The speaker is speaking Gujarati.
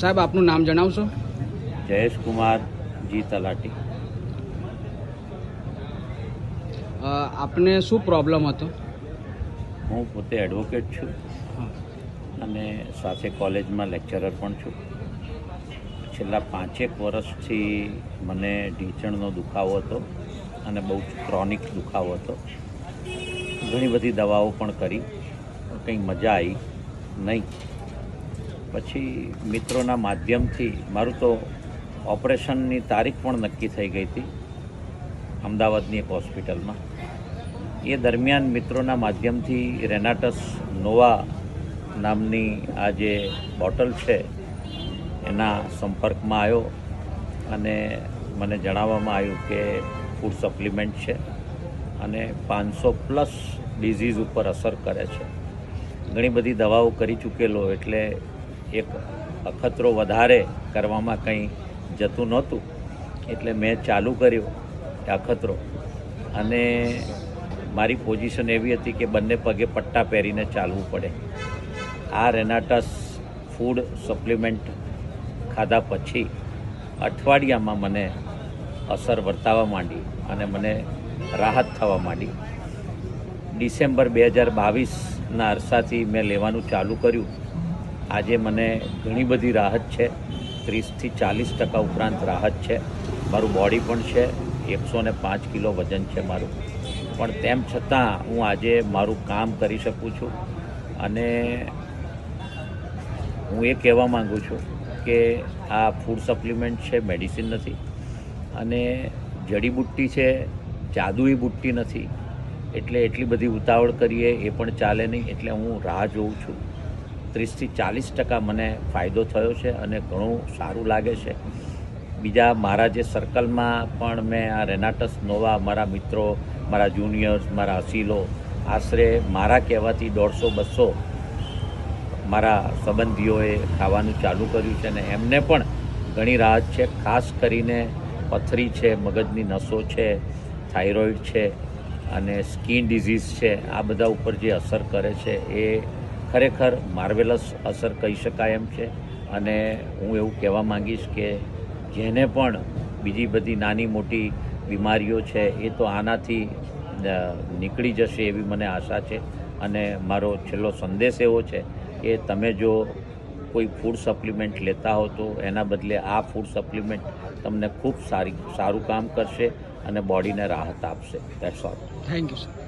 સાહેબ આપનું નામ જણાવશો? જયેશ કુમાર જી તલાટી. આપને શું પ્રોબ્લેમ હતો? હું પોતે એડવોકેટ છું. અને સાથે કોલેજમાં લેક્ચરર પણ છું. છેલ્લા પાંચેક વર્ષથી મને ઢીંચણનો દુખાવો હતો અને બહુ જ ક્રોનિક દુખાવો હતો. ઘણી બધી દવાઓ પણ કરી કંઈ મજા આવી નહીં. પછી મિત્રોના માધ્યમથી મારું તો ઓપરેશનની તારીખ પણ નક્કી થઈ ગઈ હતી અમદાવાદની એક હોસ્પિટલમાં. એ દરમિયાન મિત્રોના માધ્યમથી રેનાટસ નોવા નામની આ જે બોટલ છે, એના સંપર્કમાં આવ્યો અને મને જણાવવામાં આવ્યું કે ફૂડ સપ્લિમેન્ટ છે અને પાંચસો પ્લસ ડિઝીઝ ઉપર અસર કરે છે. ઘણી બધી દવાઓ કરી ચૂકેલો એટલે એક અખતરો વધારે કરવામાં કંઈ જતું નહોતું. એટલે મેં ચાલુ કર્યો અખતરો. અને મારી પોઝિશન એવી હતી કે બંને પગે પટ્ટા પહેરીને ચાલવું પડે. આ રેનાટસ ફૂડ સપ્લિમેન્ટ ખાધા પછી અઠવાડિયામાં મને અસર વર્તાવા માંડી અને મને રાહત થવા માંડી. ડિસેમ્બર બે હજાર બાવીસના અરસાથી મેં લેવાનું ચાલુ કર્યું. આજે મને ઘણી બધી રાહત છે. ત્રીસથી ચાલીસ ટકા ઉપરાંત રાહત છે. મારું બોડી પણ છે. એકસો ને પાંચ કિલો વજન છે મારું. પણ તેમ છતાં હું આજે મારું કામ કરી શકું છું. અને હું એ કહેવા માગું છું કે આ ફૂડ સપ્લિમેન્ટ છે મેડિસિન નથી. અને જડીબુટ્ટી છે, જાદુઈ બુટ્ટી નથી. એટલે એટલી બધી ઉતાવળ કરીએ એ પણ ચાલે નહીં. એટલે હું રાહ જોઉં છું. ત્રીસથી ચાલીસ ટકા મને ફાયદો થયો છે અને ઘણું સારું લાગે છે. બીજા મારા જે સર્કલમાં પણ મેં આ રેનાટસ નોવા મારા મિત્રો, મારા જુનિયર્સ મારા અસીલો, આશરે મારા કહેવાથી દોઢસો, બસો મારા સંબંધીઓએ ખાવાનું ચાલુ કર્યું છે અને એમને પણ ઘણી રાહત છે. ખાસ કરીને પથરી છે, મગજની નસો છે, થાઇરોઇડ છે અને સ્કિન ડિઝીઝ છે. આ બધા ઉપર જે અસર કરે છે એ ખરેખર માર્વેલસ અસર કહી શકાય એમ છે. અને હું એવું કહેવા માંગીશ કે જેને પણ બીજી બધી નાની મોટી બીમારીઓ છે, એ તો આનાથી નીકળી જશે એવી મને આશા છે. અને મારો છેલ્લો સંદેશ એવો છે કે તમે જો કોઈ ફૂડ સપ્લિમેન્ટ લેતા હો તો એના બદલે આ ફૂડ સપ્લિમેન્ટ તમને ખૂબ સારી, સારું કામ કરશે અને બોડીને રાહત આપશે. That's all thank you sir